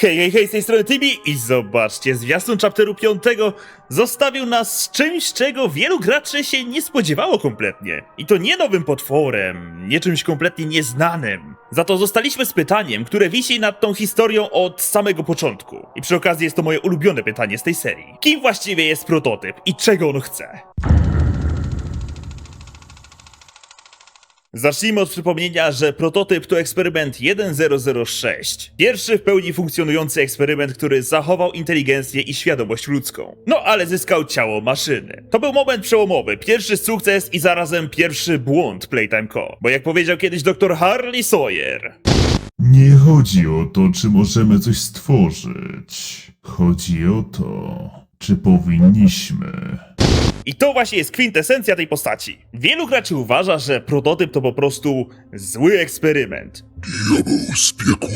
Hej, hej, hej, z tej strony Tibi i zobaczcie, zwiastun chapteru 5 zostawił nas z czymś, czego wielu graczy się nie spodziewało kompletnie. I to nie nowym potworem, nie czymś kompletnie nieznanym. Za to zostaliśmy z pytaniem, które wisi nad tą historią od samego początku. I przy okazji jest to moje ulubione pytanie z tej serii. Kim właściwie jest prototyp i czego on chce? Zacznijmy od przypomnienia, że prototyp to eksperyment 1006. Pierwszy w pełni funkcjonujący eksperyment, który zachował inteligencję i świadomość ludzką. No ale zyskał ciało maszyny. To był moment przełomowy, pierwszy sukces i zarazem pierwszy błąd Playtime Co. Bo jak powiedział kiedyś dr Harley Sawyer, Nie chodzi o to, czy możemy coś stworzyć. Chodzi o to, czy powinniśmy. I to właśnie jest kwintesencja tej postaci. Wielu graczy uważa, że prototyp to po prostu zły eksperyment. z piekła.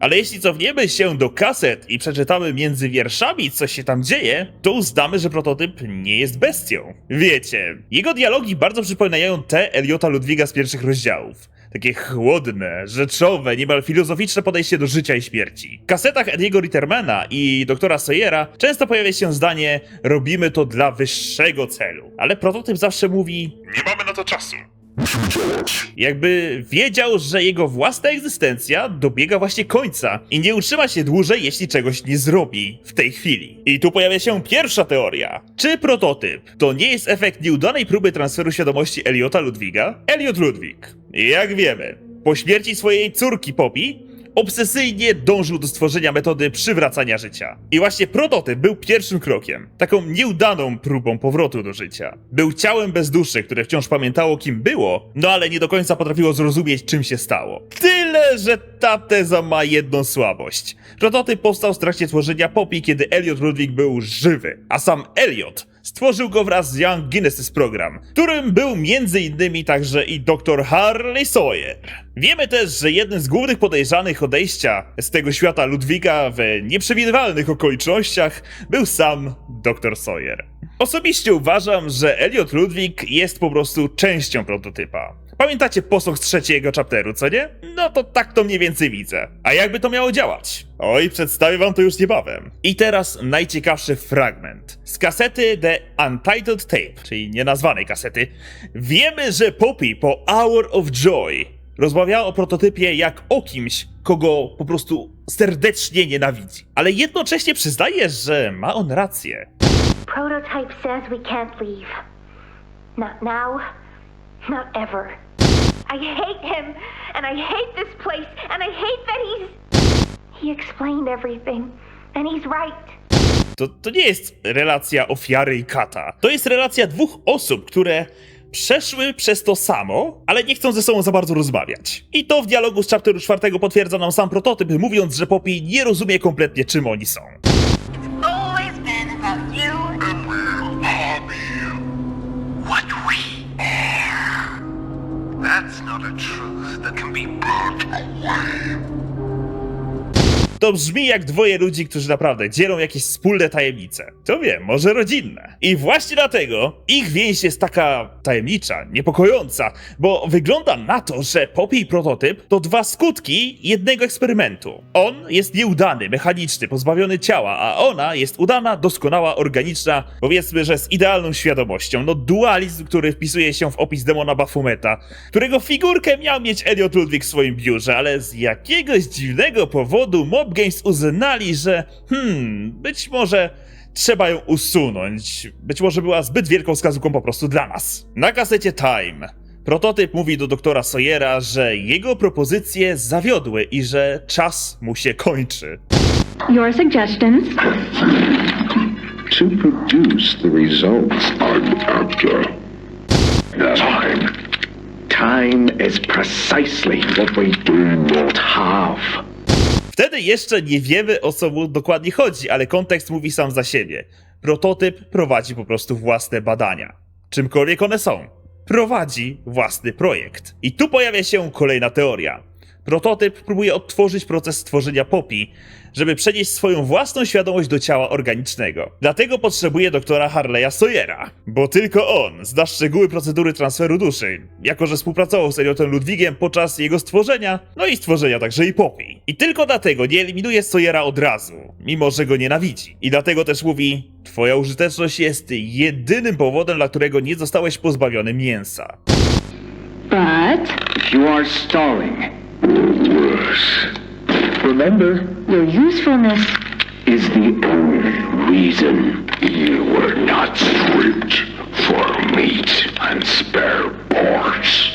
Ale jeśli cofniemy się do kaset i przeczytamy między wierszami, co się tam dzieje, to uznamy, że prototyp nie jest bestią. Wiecie, jego dialogi bardzo przypominają te Eliota Ludwiga z pierwszych rozdziałów. Takie chłodne, rzeczowe, niemal filozoficzne podejście do życia i śmierci. W kasetach Ediego Rittermana i doktora Sawyera często pojawia się zdanie robimy to dla wyższego celu. Ale prototyp zawsze mówi nie mamy na to czasu. Musimy działać. Jakby wiedział, że jego własna egzystencja dobiega właśnie końca i nie utrzyma się dłużej, jeśli czegoś nie zrobi w tej chwili. I tu pojawia się pierwsza teoria. Czy prototyp to nie jest efekt nieudanej próby transferu świadomości Eliota Ludwiga? Eliot Ludwig, jak wiemy, po śmierci swojej córki Poppy obsesyjnie dążył do stworzenia metody przywracania życia. I właśnie prototyp był pierwszym krokiem, taką nieudaną próbą powrotu do życia. Był ciałem bez duszy, które wciąż pamiętało kim było, no ale nie do końca potrafiło zrozumieć czym się stało. Tyle, że ta teza ma jedną słabość. Prototyp powstał w trakcie tworzenia Poppy, kiedy Elliot Ludwig był żywy, a sam Elliot stworzył go wraz z Young Guinness Program, którym był innymi także i dr Harley Sawyer. Wiemy też, że jednym z głównych podejrzanych odejścia z tego świata Ludwiga w nieprzewidywalnych okolicznościach był sam dr Sawyer. Osobiście uważam, że Elliot Ludwig jest po prostu częścią prototypa. Pamiętacie posąg z trzeciego chapteru, co nie? No to tak to mniej więcej widzę. A jakby to miało działać? Oj, przedstawię wam to już niebawem. I teraz najciekawszy fragment. Z kasety The Untitled Tape, czyli nienazwanej kasety, wiemy, że Poppy po Hour of Joy rozmawiała o prototypie jak o kimś, kogo po prostu serdecznie nienawidzi. Ale jednocześnie przyznaje, że ma on rację. Prototype says we can't leave. Not now, not ever. I hate him, and I hate this place, and I hate that he's. He explained everything, and he's right. To, to nie jest relacja ofiary i kata. To jest relacja dwóch osób, które przeszły przez to samo, ale nie chcą ze sobą za bardzo rozmawiać. I to w dialogu z chapteru czwartego potwierdza nam sam prototyp, mówiąc, że Poppy nie rozumie kompletnie czym oni są. Not a truth that can be Burnt away. To brzmi jak dwoje ludzi, którzy naprawdę dzielą jakieś wspólne tajemnice. To wiem, może rodzinne. I właśnie dlatego ich więź jest taka tajemnicza, niepokojąca, bo wygląda na to, że Poppy i prototyp to dwa skutki jednego eksperymentu. On jest nieudany, mechaniczny, pozbawiony ciała, a ona jest udana, doskonała, organiczna, powiedzmy, że z idealną świadomością. No dualizm, który wpisuje się w opis demona Baphometa, którego figurkę miał mieć Elliot Ludwig w swoim biurze, ale z jakiegoś dziwnego powodu Mob Games uznali, że hmm, być może trzeba ją usunąć. Być może była zbyt wielką wskazówką po prostu dla nas. Na kasecie Time prototyp mówi do doktora Sawyera, że jego propozycje zawiodły i że czas mu się kończy. Your suggestions? to produce the results. I'm after time. Time is precisely what we do not have. Wtedy jeszcze nie wiemy o co mu dokładnie chodzi, ale kontekst mówi sam za siebie. Prototyp prowadzi po prostu własne badania. Czymkolwiek one są. Prowadzi własny projekt. I tu pojawia się kolejna teoria. Prototyp próbuje odtworzyć proces stworzenia Poppy, żeby przenieść swoją własną świadomość do ciała organicznego. Dlatego potrzebuje doktora Harleya Sawyera, bo tylko on zna szczegóły procedury transferu duszy, jako że współpracował z Eliotem Ludwigiem podczas jego stworzenia, no i stworzenia także i Poppy. I tylko dlatego nie eliminuje Sawyera od razu, mimo że go nienawidzi. I dlatego też mówi, twoja użyteczność jest jedynym powodem, dla którego nie zostałeś pozbawiony mięsa. But You are stalling. Remember, your usefulness. is the only reason. You were not stripped for meat and spare parts.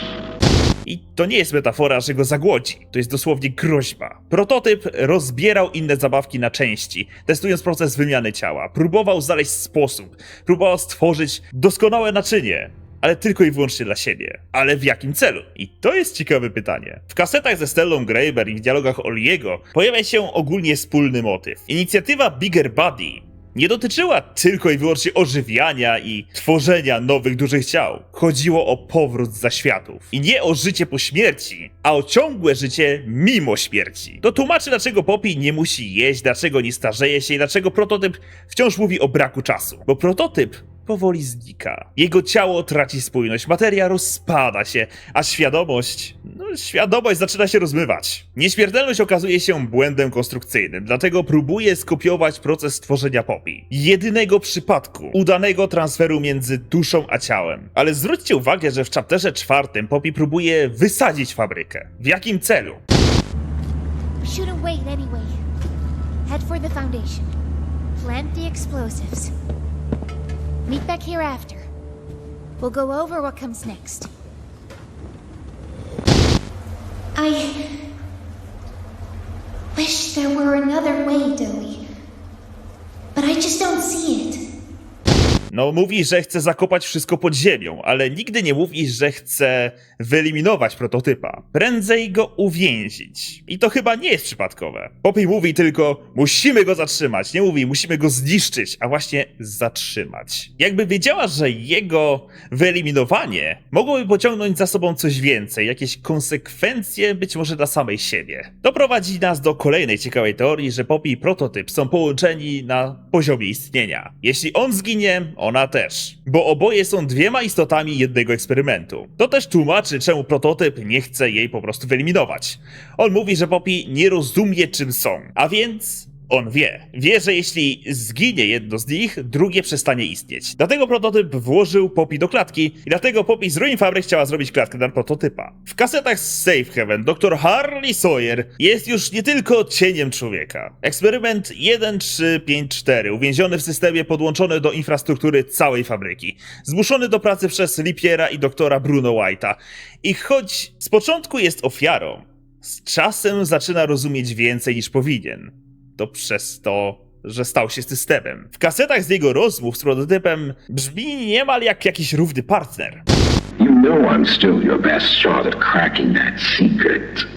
I to nie jest metafora, że go zagłodzi. To jest dosłownie groźba. Prototyp rozbierał inne zabawki na części, testując proces wymiany ciała. Próbował znaleźć sposób, próbował stworzyć doskonałe naczynie. Ale tylko i wyłącznie dla siebie. Ale w jakim celu? I to jest ciekawe pytanie. W kasetach ze Stellą Graeber i w dialogach Oliego pojawia się ogólnie wspólny motyw. Inicjatywa Bigger Body nie dotyczyła tylko i wyłącznie ożywiania i tworzenia nowych dużych ciał. Chodziło o powrót z zaświatów. I nie o życie po śmierci, a o ciągłe życie mimo śmierci. To tłumaczy, dlaczego Poppy nie musi jeść, dlaczego nie starzeje się i dlaczego prototyp wciąż mówi o braku czasu. Bo prototyp powoli znika. Jego ciało traci spójność, materia rozpada się, a świadomość, no świadomość zaczyna się rozmywać. Nieśmiertelność okazuje się błędem konstrukcyjnym, dlatego próbuje skopiować proces tworzenia Poppy. Jedynego przypadku udanego transferu między duszą a ciałem. Ale zwróćcie uwagę, że w chapterze czwartym Poppy próbuje wysadzić fabrykę. W jakim celu? Shouldn't. Plant the explosives. Meet back here after. We'll go over what comes next. I wish there were another way, Doey. But I just don't see it. No, mówi, że chce zakopać wszystko pod ziemią, ale nigdy nie mówi, że chce wyeliminować prototypa. Prędzej go uwięzić. I to chyba nie jest przypadkowe. Poppy mówi tylko, musimy go zatrzymać. Nie mówi, musimy go zniszczyć, a właśnie zatrzymać. Jakby wiedziała, że jego wyeliminowanie mogłoby pociągnąć za sobą coś więcej, jakieś konsekwencje być może dla samej siebie. To prowadzi nas do kolejnej ciekawej teorii, że Poppy i prototyp są połączeni na poziomie istnienia. Jeśli on zginie, ona też. Bo oboje są dwiema istotami jednego eksperymentu. To też tłumaczy, czemu prototyp nie chce jej po prostu wyeliminować. On mówi, że Poppy nie rozumie, czym są. A więc on wie. Wie, że jeśli zginie jedno z nich, drugie przestanie istnieć. Dlatego prototyp włożył Poppy do klatki i dlatego Poppy z Ruin Fabry chciała zrobić klatkę dla prototypa. W kasetach z Safe Heaven dr Harley Sawyer jest już nie tylko cieniem człowieka. Eksperyment 1354 uwięziony w systemie podłączony do infrastruktury całej fabryki. Zmuszony do pracy przez Lipiera i doktora Bruno White'a. I choć z początku jest ofiarą, z czasem zaczyna rozumieć więcej niż powinien to przez to, że stał się systemem. W kasetach z jego rozmów z prototypem brzmi niemal jak jakiś równy partner. You know I'm still your best shot at cracking that secret.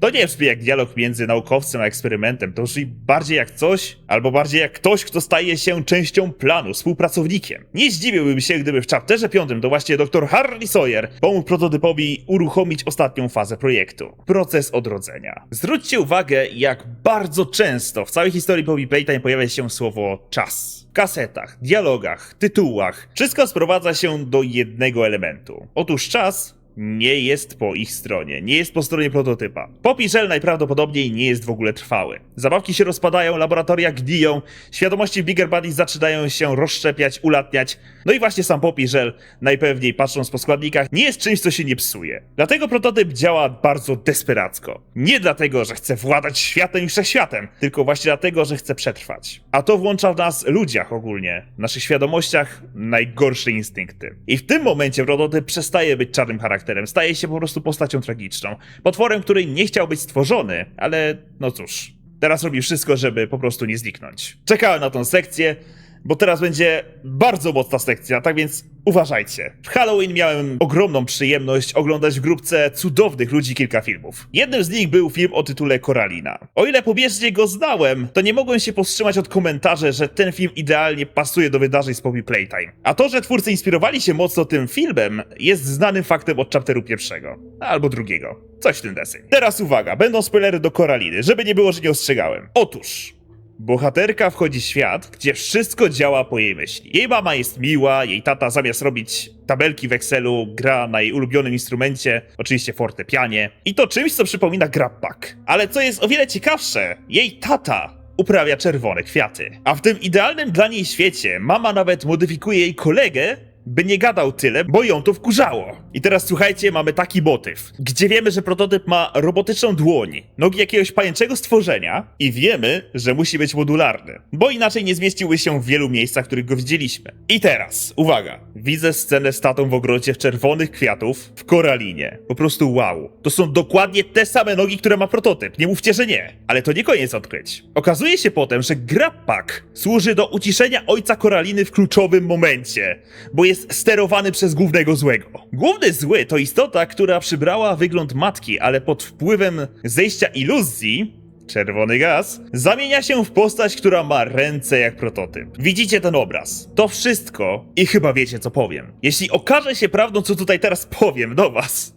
To nie brzmi jak dialog między naukowcem a eksperymentem, to brzmi bardziej jak coś, albo bardziej jak ktoś, kto staje się częścią planu, współpracownikiem. Nie zdziwiłbym się, gdyby w chapterze 5 to właśnie dr Harley Sawyer pomógł prototypowi uruchomić ostatnią fazę projektu. Proces odrodzenia. Zwróćcie uwagę, jak bardzo często w całej historii Bobby Playtime pojawia się słowo czas. W kasetach, dialogach, tytułach. Wszystko sprowadza się do jednego elementu. Otóż czas nie jest po ich stronie, nie jest po stronie prototypa. Poppy Shell najprawdopodobniej nie jest w ogóle trwały. Zabawki się rozpadają, laboratoria gniją, świadomości Bigger Buddy zaczynają się rozszczepiać, ulatniać. No i właśnie sam Poppy Shell, najpewniej patrząc po składnikach, nie jest czymś, co się nie psuje. Dlatego prototyp działa bardzo desperacko. Nie dlatego, że chce władać światem i wszechświatem, tylko właśnie dlatego, że chce przetrwać. A to włącza w nas, ludziach ogólnie, w naszych świadomościach, najgorsze instynkty. I w tym momencie prototyp przestaje być czarnym charakterem, staje się po prostu postacią tragiczną. Potworem, który nie chciał być stworzony, ale no cóż, teraz robi wszystko, żeby po prostu nie zniknąć. Czekałem na tą sekcję, bo teraz będzie bardzo mocna sekcja, tak więc uważajcie. W Halloween miałem ogromną przyjemność oglądać w grupce cudownych ludzi kilka filmów. Jednym z nich był film o tytule Koralina. O ile pobieżnie go znałem, to nie mogłem się powstrzymać od komentarzy, że ten film idealnie pasuje do wydarzeń z Poppy Playtime. A to, że twórcy inspirowali się mocno tym filmem, jest znanym faktem od chapteru pierwszego, albo drugiego. Coś w tym deseń. Teraz uwaga, będą spoilery do Koraliny, żeby nie było, że nie ostrzegałem. Otóż, bohaterka wchodzi w świat, gdzie wszystko działa po jej myśli. Jej mama jest miła, jej tata zamiast robić tabelki w Excelu gra na jej ulubionym instrumencie, oczywiście fortepianie. I to czymś, co przypomina grappak. Ale co jest o wiele ciekawsze, jej tata uprawia czerwone kwiaty. A w tym idealnym dla niej świecie mama nawet modyfikuje jej kolegę, by nie gadał tyle, bo ją to wkurzało. I teraz słuchajcie, mamy taki motyw, gdzie wiemy, że prototyp ma robotyczną dłoń, nogi jakiegoś pajęczego stworzenia i wiemy, że musi być modularny, bo inaczej nie zmieściłby się w wielu miejscach, w których go widzieliśmy. I teraz, uwaga, widzę scenę z tatą w ogrodzie w czerwonych kwiatów w koralinie. Po prostu wow. To są dokładnie te same nogi, które ma prototyp, nie mówcie, że nie. Ale to nie koniec odkryć. Okazuje się potem, że grappak służy do uciszenia ojca koraliny w kluczowym momencie, bo jest sterowany przez głównego złego. Główny zły to istota, która przybrała wygląd matki, ale pod wpływem zejścia iluzji czerwony gaz, zamienia się w postać, która ma ręce jak prototyp. Widzicie ten obraz. To wszystko i chyba wiecie, co powiem. Jeśli okaże się prawdą, co tutaj teraz powiem do was,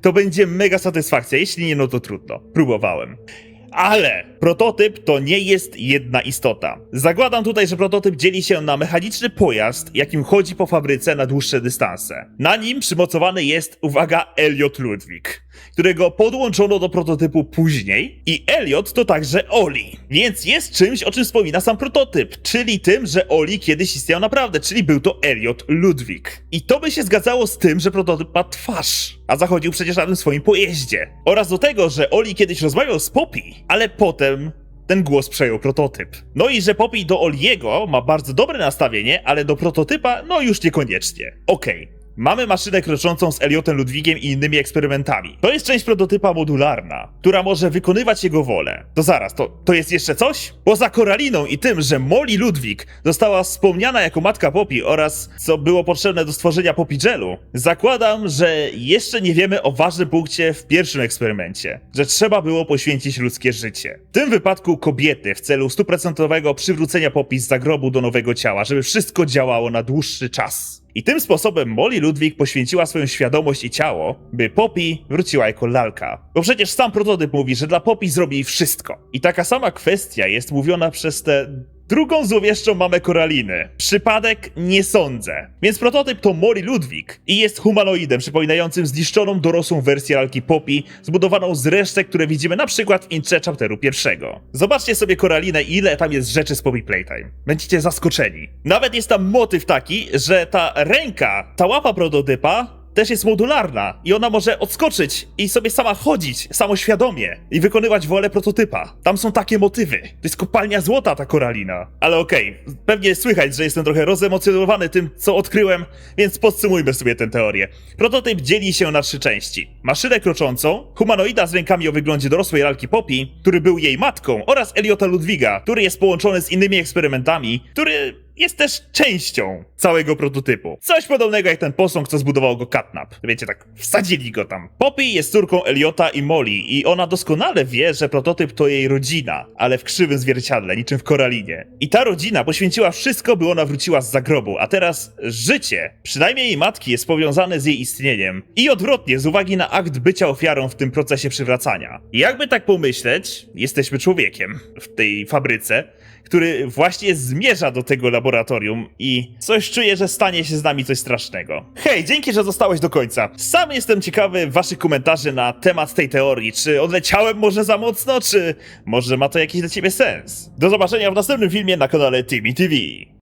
to będzie mega satysfakcja. Jeśli nie, no to trudno. Próbowałem. Ale prototyp to nie jest jedna istota. Zakładam tutaj, że prototyp dzieli się na mechaniczny pojazd, jakim chodzi po fabryce na dłuższe dystanse. Na nim przymocowany jest, uwaga, Elliot Ludwig, którego podłączono do prototypu później i Elliot to także Oli. Więc jest czymś, o czym wspomina sam prototyp, czyli tym, że Oli kiedyś istniał naprawdę, czyli był to Elliot Ludwig. I to by się zgadzało z tym, że prototyp ma twarz, a zachodził przecież na tym swoim pojeździe. Oraz do tego, że Oli kiedyś rozmawiał z Poppy, ale potem ten głos przejął prototyp. No i że Poppy do Oliego ma bardzo dobre nastawienie, ale do prototypa no już niekoniecznie. Okej. Mamy maszynę kroczącą z Eliotem Ludwigiem i innymi eksperymentami. To jest część prototypa modularna, która może wykonywać jego wolę. To zaraz, to, to jest jeszcze coś? Poza Koraliną i tym, że Molly Ludwig została wspomniana jako matka Poppy oraz co było potrzebne do stworzenia Poppy Gelu, zakładam, że jeszcze nie wiemy o ważnym punkcie w pierwszym eksperymencie, że trzeba było poświęcić ludzkie życie. W tym wypadku kobiety w celu stuprocentowego przywrócenia Poppy z zagrobu do nowego ciała, żeby wszystko działało na dłuższy czas. I tym sposobem Molly Ludwig poświęciła swoją świadomość i ciało, by Poppy wróciła jako lalka. Bo przecież sam prototyp mówi, że dla Poppy zrobi wszystko. I taka sama kwestia jest mówiona przez tę drugą złowieszczą mamę Koraliny. Przypadek nie sądzę. Więc prototyp to Molly Ludwig i jest humanoidem przypominającym zniszczoną dorosłą wersję lalki Poppy, zbudowaną z resztek, które widzimy na przykład w intrze chapteru pierwszego. Zobaczcie sobie Koralinę ile tam jest rzeczy z Poppy Playtime. Będziecie zaskoczeni. Nawet jest tam motyw taki, że ta ręka, ta łapa prototypa też jest modularna i ona może odskoczyć i sobie sama chodzić, samoświadomie i wykonywać wolę prototypa. Tam są takie motywy. To jest kopalnia złota ta koralina. Ale okej, pewnie słychać, że jestem trochę rozemocjonowany tym, co odkryłem, więc podsumujmy sobie tę teorię. Prototyp dzieli się na trzy części. Maszynę kroczącą, humanoida z rękami o wyglądzie dorosłej lalki Poppy, który był jej matką, oraz Eliota Ludwiga, który jest połączony z innymi eksperymentami, który jest też częścią całego prototypu. Coś podobnego jak ten posąg, co zbudował go Catnap. Wiecie, tak wsadzili go tam. Poppy jest córką Eliota i Molly i ona doskonale wie, że prototyp to jej rodzina, ale w krzywym zwierciadle, niczym w Koralinie. I ta rodzina poświęciła wszystko, by ona wróciła z zagrobu, a teraz życie, przynajmniej jej matki, jest powiązane z jej istnieniem. I odwrotnie, z uwagi na akt bycia ofiarą w tym procesie przywracania. I jakby tak pomyśleć, jesteśmy człowiekiem w tej fabryce, który właśnie zmierza do tego laboratorium i coś czuję, że stanie się z nami coś strasznego. Hej, dzięki, że zostałeś do końca. Sam jestem ciekawy waszych komentarzy na temat tej teorii. Czy odleciałem może za mocno, czy może ma to jakiś dla ciebie sens? Do zobaczenia w następnym filmie na kanale Timmy TV.